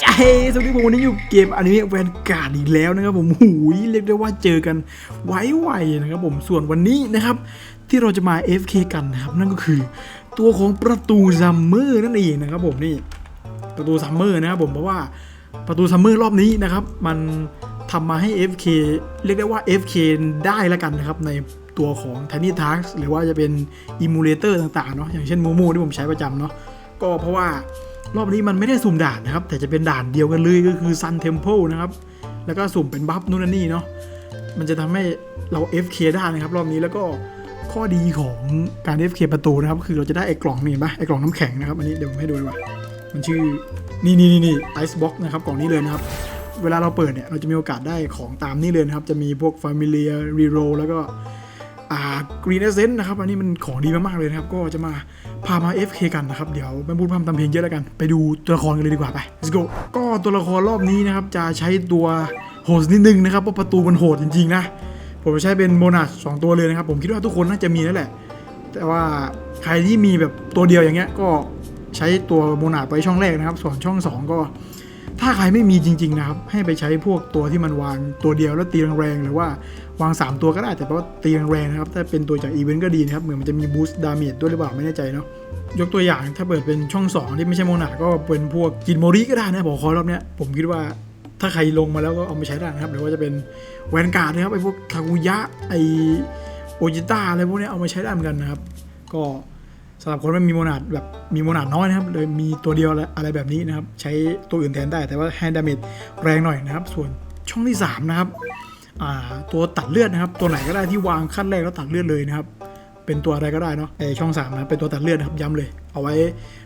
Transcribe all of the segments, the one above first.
ใจสวัสดีผมวันนี้อยู่เกมอนิเมะแวนการ์ดอีกแล้วนะครับผมหูยเรียกได้ว่าเจอกันไวๆนะครับผมส่วนวันนี้นะครับ ที่เราจะมา FK กันนะครับ นั่นก็คือตัวของประตูซัมเมอร์นั่นเองนะครับผมนี่ประตูซัมเมอร์นะครับผมเพราะว่าประตูซัมเมอร์รอบนี้นะครับ มันทำมาให้ FK เรียกได้ว่า FK ได้แล้วกันนะครับในตัวของ Tiny Task หรือว่าจะเป็น Emulator ต่างๆเนาะอย่างเช่น Momo ที่ผมใช้ประจำเนาะก็เพราะว่า รอบนี้มันไม่ได้สุ่มด่านนะครับ แต่จะเป็นด่านเดียวกันเลยก็คือ Sun Temple นะครับ แล้วก็สุ่มเป็นบัฟนู่นนนนี่เนาะมันจะทำให้เรา FK ได้นะครับ รอบนี้แล้วก็ข้อดีของการ FK ประตูนะครับ คือเราจะได้ไอ้กล่องนี่เห็นปะไอ้กล่องน้ำแข็งนะครับอันนี้เดี๋ยวผมให้ดูดีกว่ามันชื่อนี่นี่นี่นี่ไอซ์บ็อกนะครับกล่องนี้เลยนะครับ เวลาเราเปิดเนี่ยเราจะมีโอกาสได้ของตามนี้เลยนะครับ จะมีพวก Familiar Reroll แล้วก็ อ่า Green Essence นะครับอันนี้มันของดีมากๆเลยนะครับก็จะมาพามา FK กันนะครับเดี๋ยวไม่พูดพร่ำทำเพลงเยอะแล้วกัน ไปดูตัวละครกันเลยดีกว่าไป let's go ก็ตัวละครรอบนี้นะครับจะใช้ตัวโหดนิดนึงนะครับเพราะประตูมันโหดจริงๆนะผมจะใช้เป็นโมนาสองตัวเลยนะครับผมคิดว่าทุกคนน่าจะมีนั่นแหละ แต่ว่าใครที่มีแบบตัวเดียวอย่างเงี้ยก็ใช้ตัวโมนาไปช่องแรกนะครับ ส่วนช่อง 2 ก็ ถ้าใครไม่มีจริง ๆ นะครับ ให้ไปใช้พวกตัวที่มันวางตัวเดียวแล้วตีแรงๆหรือว่าวาง 3 ตัวก็ได้แต่ว่าะตีแรงๆนะครับถ้าเป็นตัวจากอีเวนต์ก็ดีนะครับ เหมือนมันจะมีบูสต์ดาเมจด้วยหรือเปล่าไม่แน่ใจเนาะยกตัวอย่างถ้าเปิดเป็นช่อง 2 ที่ไม่ใช่โมนาก็เป็นพวกกินโมริก็ได้นะบอกคอรอบเนี้ยผมคิดว่าถ้าใครลงมาแล้วก็เอามาใช้ได้นะครับหรือว่าจะเป็นแวนการ์ดนะครับไอ้พวกคากุยะไอโอจิต้าอะไรพวกเนี้ยเอามาใช้ได้เหมือนกันนะครับ ก็ สำหรับคนไม่มีโมนาดแบบมีโมนาดน้อยนะครับเลยมีตัวเดียวอะไรแบบนี้นะครับ ใช้ตัวอื่นแทนได้แต่ว่าแฮนด์ดาเมจแรงหน่อยนะครับ ส่วนช่องที่ 3 นะครับตัวตัดเลือดนะครับ ตัวไหนก็ได้ที่วางขั้นแรกแล้วตัดเลือดเลยนะครับ เป็นตัวอะไรก็ได้เนาะไอช่อง3นะเป็นตัวตัดเลือดนะครับย้ำเลย เอาไว้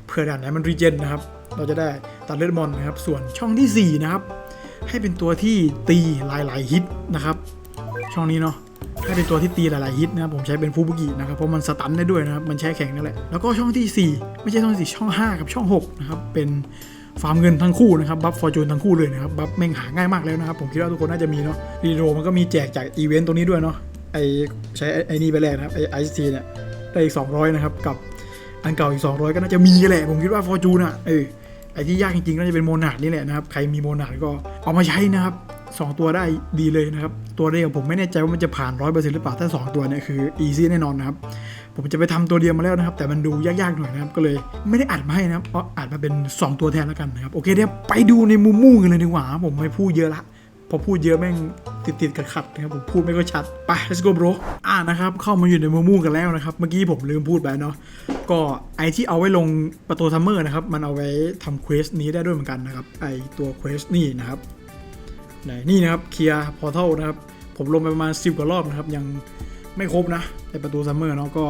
เผื่อด่านไหนมันรีเจนนะครับ เราจะได้ตัดเลือดมอนนะครับ ส่วนช่องทีสี่4 นะครับ ให้เป็นตัวที่ตีหลายๆฮิตนะครับ ช่องนี้เนาะ ให้เป็นตัวที่ตีหลายๆฮิตนะครับผมใช้เป็นฟูบุกินะครับเพราะมันสตันได้ด้วยนะครับมันแช่แข็งนั่นแหละแล้วก็ช่องที่ 4 ไม่ใช่ช่องที่4ช่อง 5 กับช่อง6นะครับเป็นฟาร์มเงินทั้งคู่นะครับบัฟฟอร์จูนทั้งคู่เลยนะครับบัฟแม่งหาง่ายมากแล้วนะครับผมคิดว่าทุกคนน่าจะมีเนาะรีโรมันก็มีแจกจากอีเวนต์ตรงนี้ด้วยเนาะไอใช้ไอนี่ไปแรกนะครับไอไอซีเนี่ยได้อีก200นะครับกับอันเก่าอีก 200 ก็น่าจะมีแหละผมคิดว่าฟอร์จูนอะเออไอที่ยากจริงๆน่าจะเป็นโมนาดนี่แหละนะครับใครมีโมนาดก็เอามาใช้นะครับ 2 ตัวได้ดีเลยนะครับ ตัวเดียวผมไม่แน่ใจว่ามันจะผ่านร้อยเปอร์เซ็นต์หรือเปล่าถ้า2ตัวเนี่ยคืออีซี่แน่นอนนะครับ ผมจะไปทำตัวเดียวมาแล้วนะครับ แต่มันดูยากๆหน่อยนะครับ ก็เลยไม่ได้อัดมาให้นะครับเพราะอัดมาเป็น 2 ตัวแทนแล้วกันนะครับ โอเคเดี๋ยวไปดูในมุมมู่กันเลยดีกว่า ผมไม่พูดเยอะละพอพูดเยอะแม่งติดติดๆขัดนะครับผมพูดไม่ค่อยชัด ไป let's go bro อ่านะครับเข้ามาอยู่ในมุมมู่กันแล้วนะครับ เมื่อกี้ผมลืมพูดไปเนาะก็ไอที่เอาไว้ลงประตูซัมเมอร์นะครับ มันเอาไว้ทำเควสนี้ได้ด้วยเหมือนกันนะครับ ไอตัวเควสนี่นะครับ นนี่นะครับเคลียร์พอร์ทัลนะครับ ผมลงไปประมาณ10กว่ารอบนะครับ ยังไม่ครบนะในประตูซัมเมอร์เนาะก็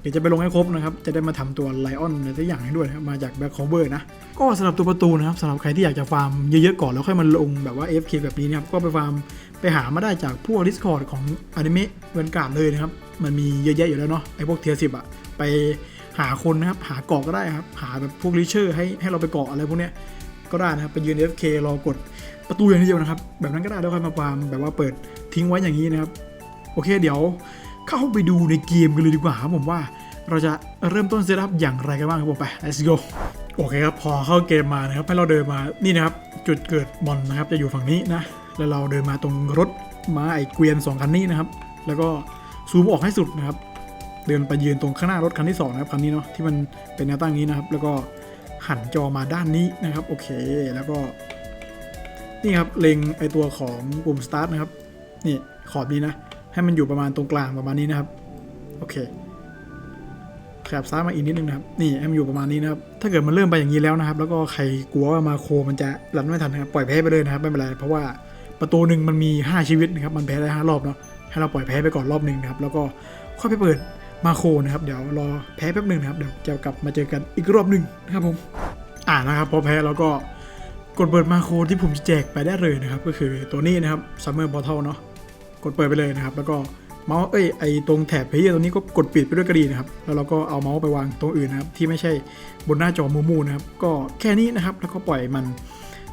เดี๋ยวจะไปลงให้ครบนะครับ จะได้มาทำตัวไลออนอะไรสักอย่างให้ด้วยนะมาจากแบ็คคอเวอร์นะ ก็สำหรับตัวประตูนะครับสำหรับใครที่อยากจะฟาร์มเยอะๆก่อนแล้วค่อยมาลงแบบว่า FK แบบนี้นะครับ ก็ไปฟาร์มไปหามาได้จากพวก Discord ของอนิเมะเวนการ์ดเลยนะครับ มันมีเยอะแยะอยู่แล้วเนาะไอพวกเทียสิบอะไปหาคนนะครับ หาเกาะก็ได้ครับ หาแบบพวกลิเชอร์ให้ให้เราไปเกาะอะไรพวกเนี้ย ก็ได้นะครับไปยืน FK รอกดประตูอย่างเดียวนะครับ แบบนั้นก็ได้แล้วค่อยมาฟาร์มแบบว่าเปิดทิ้งไว้อย่างนี้นะครับ โอเคเดี๋ยวเข้าไปดูในเกมกันเลยดีกว่าครับผมว่าเราจะเริ่มต้นเซตอัพอย่างไรกันบ้างครับผมไป let's go โอเคครับพอเข้าเกมมานะครับให้เราเดินมานี่นะครับจุดเกิดมอนนะครับจะอยู่ฝั่งนี้นะแล้วเราเดินมาตรงรถม้าไอเกวียนสองคันนี้นะครับ แล้วก็ซูมออกให้สุดนะครับ เดินไปยืนตรงข้างหน้ารถคันที่สองนะครับคันนี้เนาะที่มันเป็นแนวตั้งนี้นะครับ แล้วก็ หันจอมาด้านนี้นะครับ โอเค แล้วก็ นี่ครับเล็งไอตัวของปุ่ม start นะครับ นี่ขอบนี้นะ ให้มันอยู่ประมาณตรงกลางประมาณนี้นะครับ โอเคขยับซ้ายมาอีกนิดนึงนะครับ นี่ให้มันอยู่ประมาณนี้นะครับ ถ้าเกิดมันเริ่มไปอย่างนี้แล้วนะครับ แล้วก็ใครกลัวว่ามาโคมันจะรันไม่ทันนะครับ ปล่อยแพ้ไปเลยนะครับ ไม่เป็นไร เพราะว่าประตูหนึ่งมันมี 5 ชีวิตนะครับ มันแพ้ได้5รอบเนาะ ให้เราปล่อยแพ้ไปก่อนรอบหนึ่งนะครับ แล้วก็ค่อยไปเปิด มาโคนะครับ เดี๋ยวรอแพ้แป๊บหนึ่งนะครับ เดี๋ยวจะกลับมาเจอกันอีกรอบหนึ่งนะครับผม อ่านะครับ พอแพ้แล้วก็กดเปิดมาโคที่ผมจะแจกไปได้เลยนะครับ ก็คือตัวนี้นะครับ Summer Bottle เนาะกดเปิดไปเลยนะครับ แล้วก็เมาส์เอ้ยไอตรงแถบเพย์ตัวนี้ก็กดปิดไปด้วยก็ดีนะครับ แล้วเราก็เอาเมาส์ไปวางตรงอื่นนะครับ ที่ไม่ใช่บนหน้าจอมูมูนะครับ ก็แค่นี้นะครับ แล้วก็ปล่อยมัน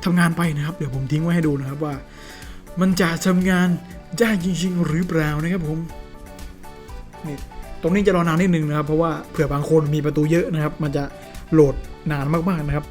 ทำงานไปนะครับ เดี๋ยวผมทิ้งไว้ให้ดูนะครับว่า มันจะทำงานได้จริงๆหรือเปล่านะครับผมนี่ ตรงนี้จะรอนานนิดนึงนะครับ เพราะว่าเผื่อบางคนมีประตูเยอะนะครับ มันจะโหลดนานมากๆนะครับ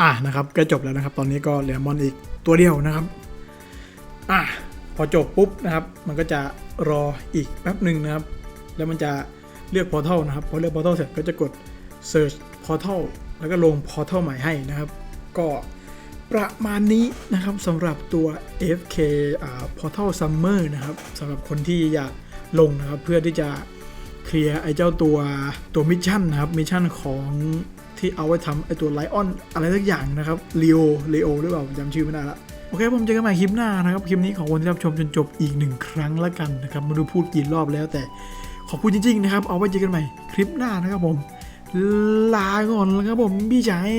อะนะครับก็จบแล้วนะครับ ตอนนี้ก็เหลือมอนอีกตัวเดียวนะครับอะพอจบปุ๊บนะครับ มันก็จะรออีกแป๊บหนึ่งนะครับ แล้วมันจะเลือก portal นะครับพอเลือก portal เสร็จก็จะกด search portal แล้วก็ลง portal ใหม่ให้นะครับ ก็ประมาณนี้นะครับสำหรับตัว FK อ่า portal summer นะครับสำหรับคนที่อยากลงนะครับ เพื่อที่จะเคลียร์ไอ้เจ้าตัวตัวมิชชั่นนะครับมิชชั่นของ ที่เอาไว้ทำไอตัวไลออนอะไรสักอย่างนะครับเลโอเลโอหรือเปล่าจำชื่อไม่ได้ละโอเคผมเจอกันใหม่คลิปหน้านะครับ คลิปนี้ขอบคุณที่รับชมจนจบอีกหนึ่งครั้งแล้วกันนะครับไมาดูพูดกี่รอบแล้วแต่ขอบคุณจริงๆนะครับ เอาไว้เจอกันใหม่คลิปหน้านะครับผม ลาก่อนแล้วครับผมพี่ชาย